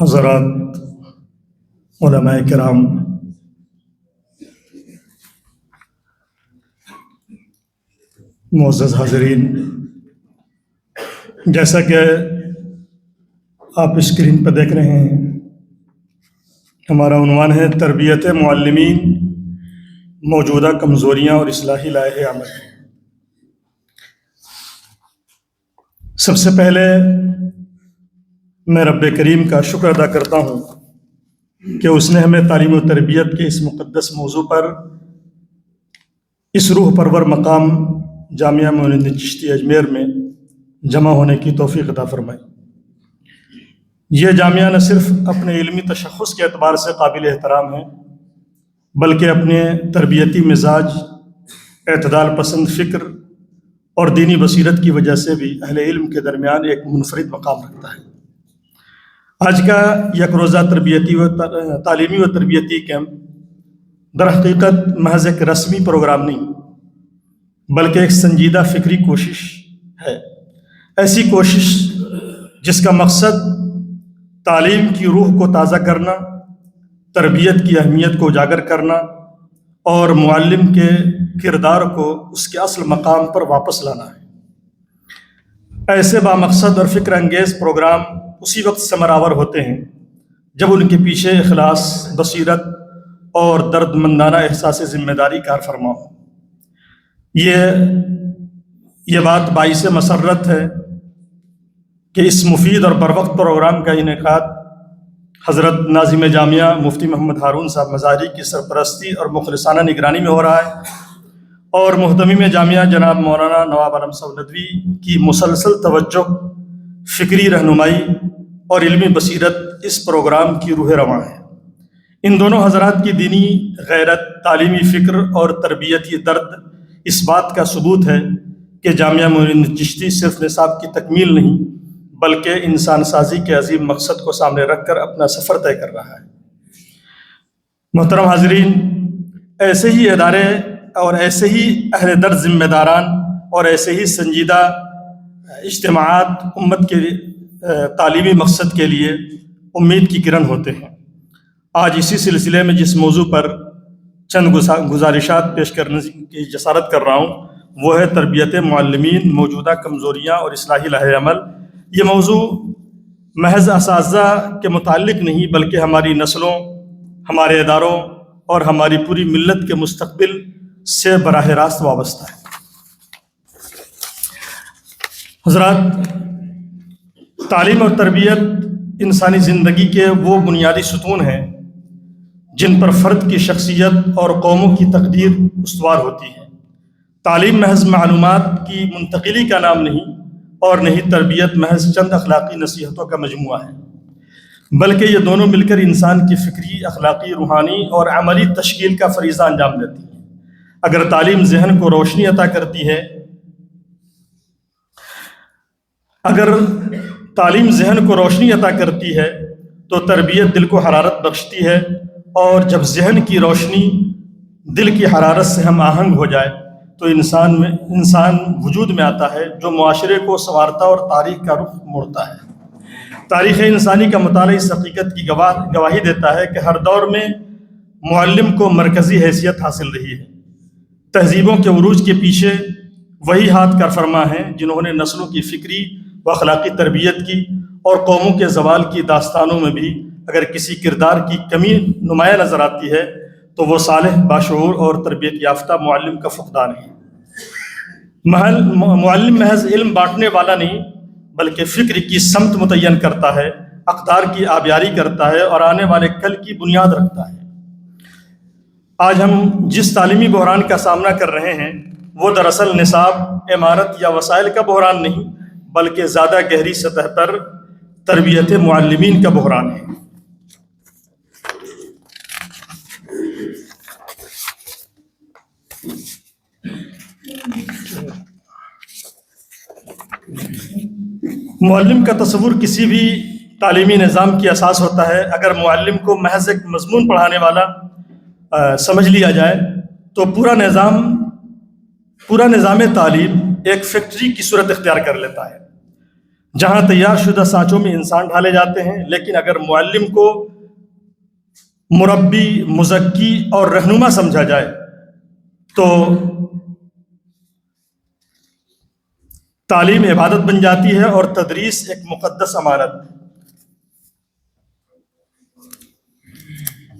حضرات علماء کرام، معزز حاضرین، جیسا کہ آپ اسکرین پہ دیکھ رہے ہیں، ہمارا عنوان ہے تربیت معلمین، موجودہ کمزوریاں اور اصلاحی لائحہ عمل۔ سب سے پہلے میں رب کریم کا شکر ادا کرتا ہوں کہ اس نے ہمیں تعلیم و تربیت کے اس مقدس موضوع پر اس روح پرور مقام جامعہ معین چشتی اجمیر میں جمع ہونے کی توفیق عطا فرمائی یہ جامعہ نہ صرف اپنے علمی تشخص کے اعتبار سے قابل احترام ہے، بلکہ اپنے تربیتی مزاج، اعتدال پسند فکر اور دینی بصیرت کی وجہ سے بھی اہل علم کے درمیان ایک منفرد مقام رکھتا ہے۔ آج کا یک روزہ تربیتی و تعلیمی و تربیتی کیمپ در حقیقت محض ایک رسمی پروگرام نہیں، بلکہ ایک سنجیدہ فکری کوشش ہے۔ ایسی کوشش جس کا مقصد تعلیم کی روح کو تازہ کرنا، تربیت کی اہمیت کو اجاگر کرنا اور معلم کے کردار کو اس کے اصل مقام پر واپس لانا ہے۔ ایسے بامقصد اور فکر انگیز پروگرام اسی وقت ثمراور ہوتے ہیں جب ان کے پیچھے اخلاص، بصیرت اور درد مندانہ احساس ذمہ داری کار فرما ہو۔ یہ یہ بات باعث مسرت ہے کہ اس مفید اور بروقت پروگرام کا انعقاد حضرت ناظم جامعہ مفتی محمد ہارون صاحب مزاری کی سرپرستی اور مخلصانہ نگرانی میں ہو رہا ہے اور محتمیم جامعہ جناب مولانا نواب علم صاحب ندوی کی مسلسل توجہ فکری رہنمائی اور علمی بصیرت اس پروگرام کی روح رواں ہے۔ ان دونوں حضرات کی دینی غیرت، تعلیمی فکر اور تربیتی درد اس بات کا ثبوت ہے کہ جامعہ معین چشتی صرف نصاب کی تکمیل نہیں بلکہ انسان سازی کے عظیم مقصد کو سامنے رکھ کر اپنا سفر طے کر رہا ہے۔ محترم حاضرین، ایسے ہی ادارے اور ایسے ہی اہل درد ذمہ داران اور ایسے ہی سنجیدہ اجتماعات امت کے تعلیمی مقصد کے لیے امید کی کرن ہوتے ہیں۔ آج اسی سلسلے میں جس موضوع پر چند گزارشات پیش کرنے کی جسارت کر رہا ہوں، وہ ہے تربیت معلمین، موجودہ کمزوریاں اور اصلاحی لاہ عمل۔ یہ موضوع محض اساتذہ کے متعلق نہیں، بلکہ ہماری نسلوں، ہمارے اداروں اور ہماری پوری ملت کے مستقبل سے براہ راست وابستہ ہے۔ حضرات، تعلیم اور تربیت انسانی زندگی کے وہ بنیادی ستون ہیں جن پر فرد کی شخصیت اور قوموں کی تقدیر استوار ہوتی ہے۔ تعلیم محض معلومات کی منتقلی کا نام نہیں اور نہیں تربیت محض چند اخلاقی نصیحتوں کا مجموعہ ہے، بلکہ یہ دونوں مل کر انسان کی فکری، اخلاقی، روحانی اور عملی تشکیل کا فریضہ انجام دیتی ہیں۔ اگر تعلیم ذہن کو روشنی عطا کرتی ہے اگر تعلیم ذہن کو روشنی عطا کرتی ہے، تو تربیت دل کو حرارت بخشتی ہے اور جب ذہن کی روشنی دل کی حرارت سے ہم آہنگ ہو جائے، تو انسان میں، انسان وجود میں آتا ہے جو معاشرے کو سنوارتا اور تاریخ کا رخ موڑتا ہے۔ تاریخ انسانی کا مطالعہ اس حقیقت کی گواہ، گواہی دیتا ہے کہ ہر دور میں معلم کو مرکزی حیثیت حاصل رہی ہے۔ تہذیبوں کے عروج کے پیچھے وہی ہاتھ کر فرما ہیں جنہوں نے نسلوں کی فکری و اخلاقی تربیت کی اور قوموں کے زوال کی داستانوں میں بھی اگر کسی کردار کی کمی نمایاں نظر آتی ہے، تو وہ صالح باشعور اور تربیت یافتہ معلم کا فقدان ہے۔ محل، معلم محض علم بانٹنے والا نہیں، بلکہ فکر کی سمت متعین کرتا ہے، اقدار کی آبیاری کرتا ہے اور آنے والے کل کی بنیاد رکھتا ہے۔ آج ہم جس تعلیمی بحران کا سامنا کر رہے ہیں، وہ دراصل نصاب، عمارت یا وسائل کا بحران نہیں بلکہ زیادہ گہری سطح پر تربیت معلمین کا بحران ہے۔ معلم کا تصور کسی بھی تعلیمی نظام کی اساس ہوتا ہے۔ اگر معلم کو محض ایک مضمون پڑھانے والا سمجھ لیا جائے، تو پورا نظام پورا نظام تعلیم ایک فیکٹری کی صورت اختیار کر لیتا ہے۔ جہاں تیار شدہ سانچوں میں انسان ڈھالے جاتے ہیں، لیکن اگر معلم کو مربی، مزکی اور رہنما سمجھا جائے، تو تعلیم عبادت بن جاتی ہے اور تدریس ایک مقدس امانت۔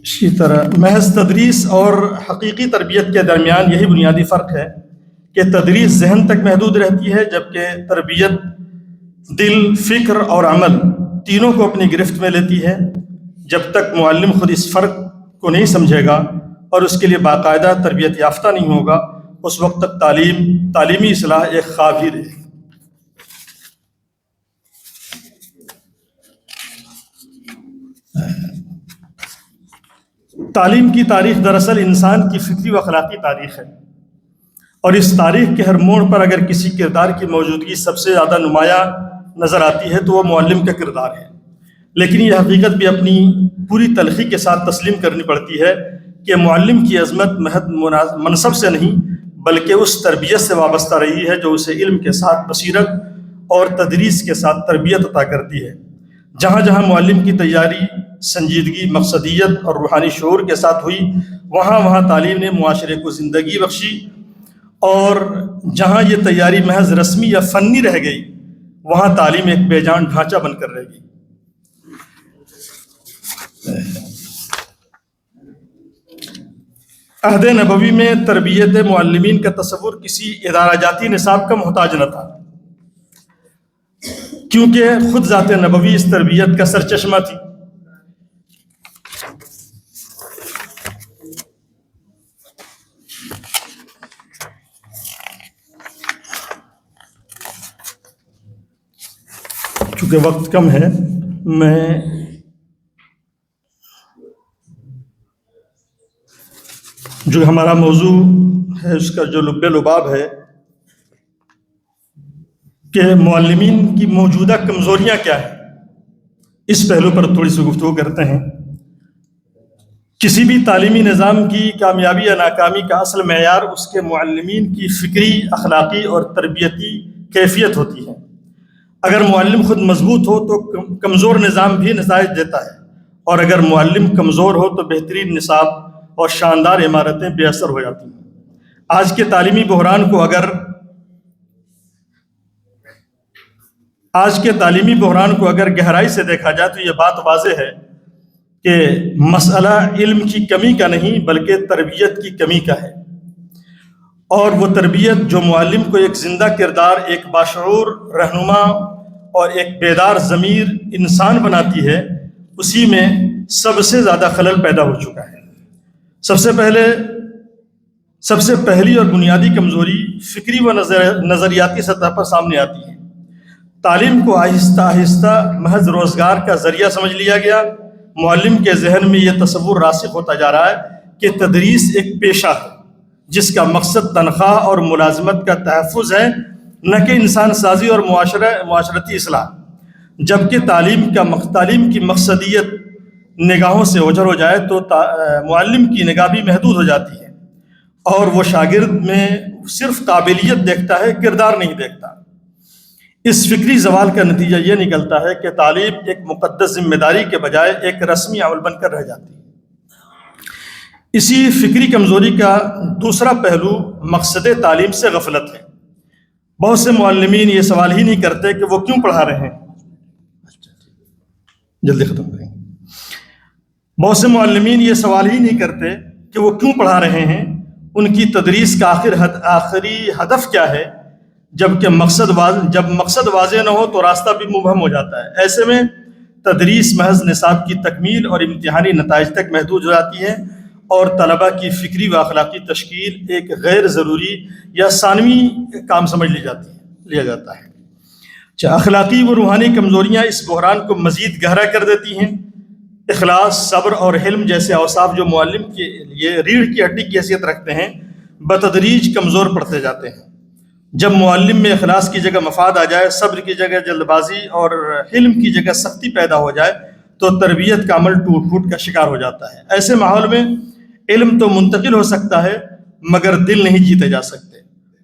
اسی طرح محض تدریس اور حقیقی تربیت کے درمیان یہی بنیادی فرق ہے کہ تدریس ذہن تک محدود رہتی ہے، جبکہ تربیت دل، فکر اور عمل تینوں کو اپنی گرفت میں لیتی ہے۔ جب تک معلم خود اس فرق کو نہیں سمجھے گا اور اس کے لیے باقاعدہ تربیت یافتہ نہیں ہوگا، اس وقت تک تعلیم، تعلیمی اصلاح ایک خواب ہی رہے تعلیم کی تاریخ دراصل انسان کی فکری و اخلاقی تاریخ ہے۔ اور اس تاریخ کے ہر موڑ پر اگر کسی کردار کی موجودگی سب سے زیادہ نمایاں نظر آتی ہے تو وہ معلم کا کردار ہے لیکن یہ حقیقت بھی اپنی پوری تلخی کے ساتھ تسلیم کرنی پڑتی ہے کہ معلم کی عظمت محض منصب سے نہیں، بلکہ اس تربیت سے وابستہ رہی ہے جو اسے علم کے ساتھ بصیرت اور تدریس کے ساتھ تربیت عطا کرتی ہے۔ جہاں جہاں معلم کی تیاری، سنجیدگی، مقصدیت اور روحانی شعور کے ساتھ ہوئی، وہاں وہاں تعلیم نے معاشرے کو زندگی بخشی اور جہاں یہ تیاری محض رسمی یا فنی رہ گئی وہاں تعلیم ایک بے جان ڈھانچہ بن کر رہے گی۔ عہد نبوی میں تربیت معلمین کا تصور کسی ادارہ جاتی نصاب کا محتاج نہ تھا۔ کیونکہ خود ذات نبوی اس تربیت کا سرچشمہ تھی۔ چونکہ وقت کم ہے، میں جو ہمارا موضوع ہے، اس کا جو لب لباب ہے، کہ معلمین کی موجودہ کمزوریاں کیا ہیں۔ اس پہلو پر تھوڑی سی گفتگو کرتے ہیں۔ کسی بھی تعلیمی نظام کی کامیابی یا ناکامی کا اصل معیار اس کے معلمین کی فکری، اخلاقی اور تربیتی کیفیت ہوتی ہے۔ اگر معلم خود مضبوط ہو تو کمزور نظام بھی نتائج دیتا ہے۔ اور اگر معلم کمزور ہو تو بہترین نصاب اور شاندار عمارتیں بے اثر ہو جاتی ہیں۔ آج کے تعلیمی بحران کو اگر آج کے تعلیمی بحران کو اگر گہرائی سے دیکھا جائے تو یہ بات واضح ہے کہ مسئلہ علم کی کمی کا نہیں بلکہ تربیت کی کمی کا ہے۔ اور وہ تربیت جو معلم کو ایک زندہ کردار، ایک باشعور رہنما اور ایک بیدار ضمیر انسان بناتی ہے، اسی میں سب سے زیادہ خلل پیدا ہو چکا ہے۔ سب سے پہلے، سب سے پہلی اور بنیادی کمزوری فکری و نظر، نظریاتی سطح پر سامنے آتی ہے۔ تعلیم کو آہستہ آہستہ محض روزگار کا ذریعہ سمجھ لیا گیا۔ معلم کے ذہن میں یہ تصور راسخ ہوتا جا رہا ہے کہ تدریس ایک پیشہ ہے، جس کا مقصد تنخواہ اور ملازمت کا تحفظ ہے نہ کہ انسان سازی اور معاشرہ معاشرتی اصلاح، جبکہ تعلیم کا تعلیم کی مقصدیت نگاہوں سے اوجھر ہو جائے تو معلم کی نگاہ بھی محدود ہو جاتی ہے۔ اور وہ شاگرد میں صرف قابلیت دیکھتا ہے، کردار نہیں دیکھتا۔ اس فکری زوال کا نتیجہ یہ نکلتا ہے کہ تعلیم ایک مقدس ذمہ داری کے بجائے ایک رسمی عمل بن کر رہ جاتی ہے۔ اسی فکری کمزوری کا دوسرا پہلو مقصد تعلیم سے غفلت ہے۔ بہت سے معلمین یہ سوال ہی نہیں کرتے کہ وہ کیوں پڑھا رہے ہیں۔ جلدی ختم کریں۔ بہت سے معلمین یہ سوال ہی نہیں کرتے کہ وہ کیوں پڑھا رہے ہیں۔ ان کی تدریس کا آخر حد آخری ہدف کیا ہے؟ جبکہ مقصد واضح جب مقصد واضح نہ ہو تو راستہ بھی مبہم ہو جاتا ہے۔ ایسے میں تدریس محض نصاب کی تکمیل اور امتحانی نتائج تک محدود ہو جاتی ہے۔ اور طلبہ کی فکری و اخلاقی تشکیل ایک غیر ضروری یا ثانوی کام سمجھ لی جاتی ہے، لیا جاتا ہے۔ اچھا اخلاقی و روحانی کمزوریاں اس بحران کو مزید گہرا کر دیتی ہیں۔ اخلاص، صبر اور حلم جیسے اوصاف جو معلم کے لیے ریڑھ کی ہڈی کی حیثیت رکھتے ہیں، بتدریج کمزور پڑتے جاتے ہیں۔ جب معلم میں اخلاص کی جگہ مفاد آ جائے، صبر کی جگہ جلد بازی اور حلم کی جگہ سختی پیدا ہو جائے، تو تربیت کا عمل ٹوٹ پھوٹ کا شکار ہو جاتا ہے۔ ایسے ماحول میں علم تو منتقل ہو سکتا ہے، مگر دل نہیں جیتے جا سکتے۔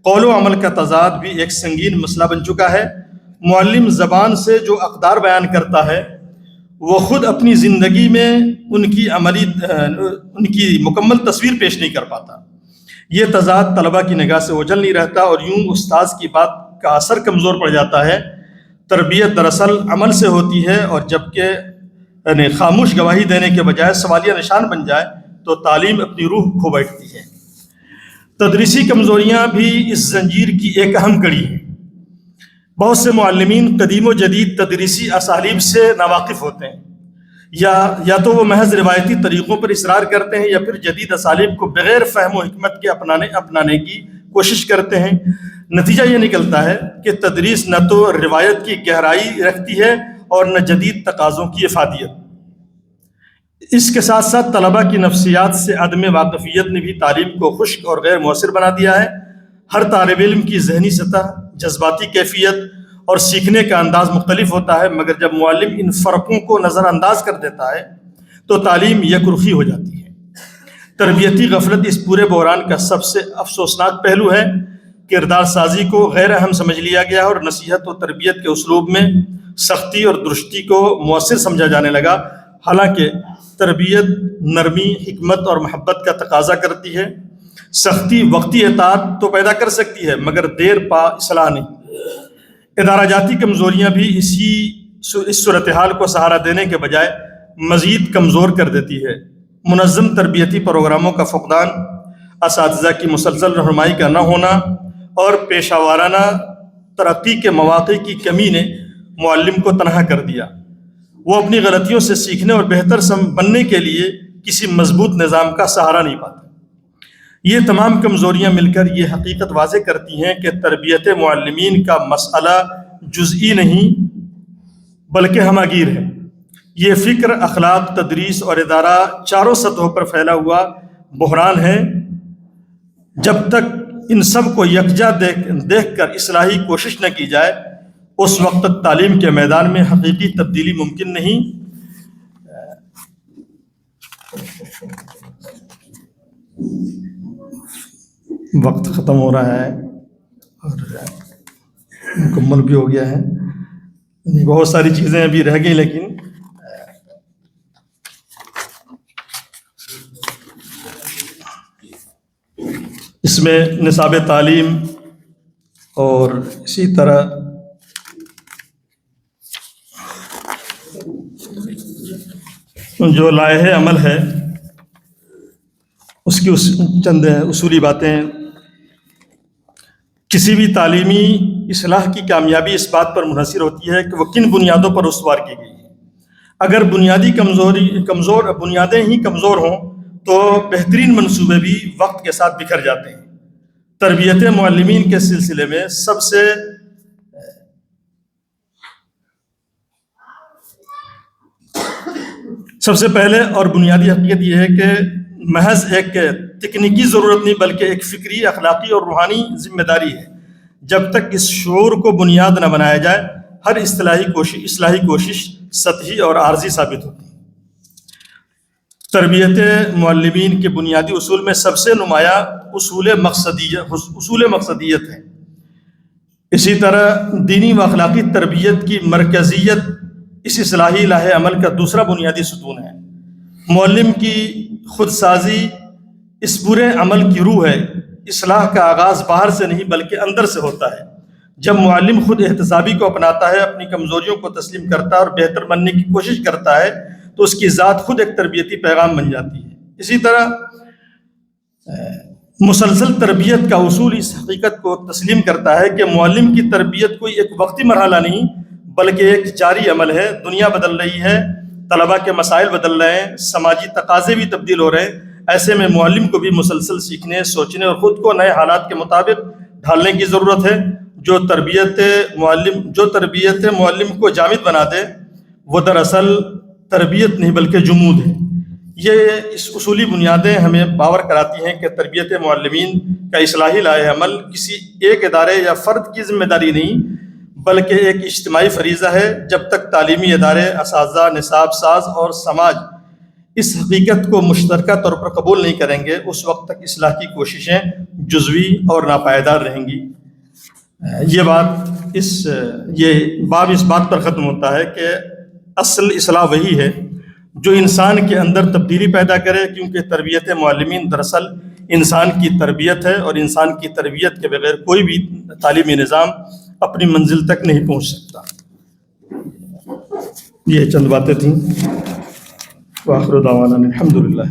قول و عمل کا تضاد بھی ایک سنگین مسئلہ بن چکا ہے۔ معلم زبان سے جو اقدار بیان کرتا ہے، وہ خود اپنی زندگی میں ان کی عملی، ان کی مکمل تصویر پیش نہیں کر پاتا۔ یہ تضاد طلبہ کی نگاہ سے اوجل نہیں رہتا اور یوں استاذ کی بات کا اثر کمزور پڑ جاتا ہے۔ تربیت دراصل عمل سے ہوتی ہے اور جبکہ یعنی خاموش گواہی دینے کے بجائے سوالیہ نشان بن جائے تو تعلیم اپنی روح کھو بیٹھتی ہے۔ تدریسی کمزوریاں بھی اس زنجیر کی ایک اہم کڑی ہیں۔ بہت سے معلمین قدیم و جدید تدریسی اسالیب سے ناواقف ہوتے ہیں۔ یا یا تو وہ محض روایتی طریقوں پر اصرار کرتے ہیں یا پھر جدید اسالیب کو بغیر فہم و حکمت کے اپنانے اپنانے کی کوشش کرتے ہیں۔ نتیجہ یہ نکلتا ہے کہ تدریس نہ تو روایت کی گہرائی رکھتی ہے اور نہ جدید تقاضوں کی افادیت۔ اس کے ساتھ ساتھ طلبہ کی نفسیات سے عدم واقفیت نے بھی تعلیم کو خشک اور غیر مؤثر بنا دیا ہے۔ ہر طالب علم کی ذہنی سطح، جذباتی کیفیت اور سیکھنے کا انداز مختلف ہوتا ہے، مگر جب معلم ان فرقوں کو نظر انداز کر دیتا ہے، تو تعلیم یک رخی ہو جاتی ہے۔ تربیتی غفلت اس پورے بحران کا سب سے افسوسناک پہلو ہے۔ کردار سازی کو غیر اہم سمجھ لیا گیا اور نصیحت و تربیت کے اسلوب میں سختی اور درستی کو مؤثر سمجھا جانے لگا۔ حالانکہ تربیت، نرمی، حکمت اور محبت کا تقاضا کرتی ہے۔ سختی، وقتی اطاعت تو پیدا کر سکتی ہے، مگر دیر پا اصلاح نہیں۔ ادارہ جاتی کمزوریاں بھی اسی اس صورتحال کو سہارا دینے کے بجائے مزید کمزور کر دیتی ہے۔ منظم تربیتی پروگراموں کا فقدان، اساتذہ کی مسلسل رہنمائی کا نہ ہونا اور پیشہ وارانہ ترقی کے مواقع کی کمی نے معلم کو تنہا کر دیا۔ وہ اپنی غلطیوں سے سیکھنے اور بہتر بننے کے لیے کسی مضبوط نظام کا سہارا نہیں پاتا یہ تمام کمزوریاں مل کر یہ حقیقت واضح کرتی ہیں کہ تربیت معلمین کا مسئلہ جزئی نہیں بلکہ ہماگیر ہے۔ یہ فکر، اخلاق، تدریس اور ادارہ چاروں سطحوں پر پھیلا ہوا بحران ہے۔ جب تک ان سب کو یکجا دیکھ دیکھ کر اصلاحی کوشش نہ کی جائے اس وقت تک تعلیم کے میدان میں حقیقی تبدیلی ممکن نہیں۔ وقت ختم ہو رہا ہے اور مکمل بھی ہو گیا ہے۔ یعنی بہت ساری چیزیں ابھی رہ گئی لیکن اس میں نصاب تعلیم اور اسی طرح جو لاہ عمل ہے، اس کی اس چند اصولی باتیں۔ کسی بھی تعلیمی اصلاح کی کامیابی اس بات پر منحصر ہوتی ہے کہ وہ کن بنیادوں پر استوار کی گئی۔ ہے اگر بنیادی کمزوری، کمزور، بنیادیں ہی کمزور ہوں، تو بہترین منصوبے بھی وقت کے ساتھ بکھر جاتے ہیں۔ تربیت معلمین کے سلسلے میں سب سے سب سے پہلے اور بنیادی حقیقت یہ ہے کہ محض ایک تکنیکی ضرورت نہیں بلکہ ایک فکری، اخلاقی اور روحانی ذمہ داری ہے۔ جب تک اس شعور کو بنیاد نہ بنایا جائے، ہر اصطلاحی کوشش، اصلاحی کوشش سطحی اور عارضی ثابت ہوتی تربیت معلمین کے بنیادی اصول میں سب سے نمایاں اصول مقصدیت اصول مقصدیت ہے۔ اسی طرح دینی و اخلاقی تربیت کی مرکزیت اس اصلاحی لاہ عمل کا دوسرا بنیادی ستون ہے۔ معلم کی خود سازی اس برے عمل کی روح ہے۔ اصلاح کا آغاز باہر سے نہیں بلکہ اندر سے ہوتا ہے۔ جب معلم خود احتسابی کو اپناتا ہے، اپنی کمزوریوں کو تسلیم کرتا ہے اور بہتر بننے کی کوشش کرتا ہے، تو اس کی ذات خود ایک تربیتی پیغام بن جاتی ہے۔ اسی طرح مسلسل تربیت کا اصول اس حقیقت کو تسلیم کرتا ہے کہ معلم کی تربیت کوئی ایک وقتی مرحلہ نہیں بلکہ ایک جاری عمل ہے، دنیا بدل رہی ہے، طلباء کے مسائل بدل رہے ہیں، سماجی تقاضے بھی تبدیل ہو رہے ہیں۔ ایسے میں معلم کو بھی مسلسل سیکھنے، سوچنے اور خود کو نئے حالات کے مطابق ڈھالنے کی ضرورت ہے۔ جو تربیت معلم، جو تربیت معلم کو جامد بنا دے، وہ دراصل تربیت نہیں بلکہ جمود ہے۔ یہ اس اصولی بنیادیں ہمیں باور کراتی ہیں کہ تربیت معلمین کا اصلاحی لائے عمل کسی ایک ادارے یا فرد کی ذمہ داری نہیں بلکہ ایک اجتماعی فریضہ ہے جب تک تعلیمی ادارے، اساتذہ، نصاب ساز اور سماج اس حقیقت کو مشترکہ طور پر قبول نہیں کریں گے، اس وقت تک اصلاح کی کوششیں جزوی اور ناپائیدار رہیں گی۔ یہ بات اس، یہ باب اس بات پر ختم ہوتا ہے کہ اصل اصلاح وہی ہے جو انسان کے اندر تبدیلی پیدا کرے، کیونکہ تربیت معلمین دراصل انسان کی تربیت ہے اور انسان کی تربیت کے بغیر کوئی بھی تعلیمی نظام اپنی منزل تک نہیں پہنچ سکتا۔ یہ چند باتیں تھیں۔ واخر دعوانا الحمد للہ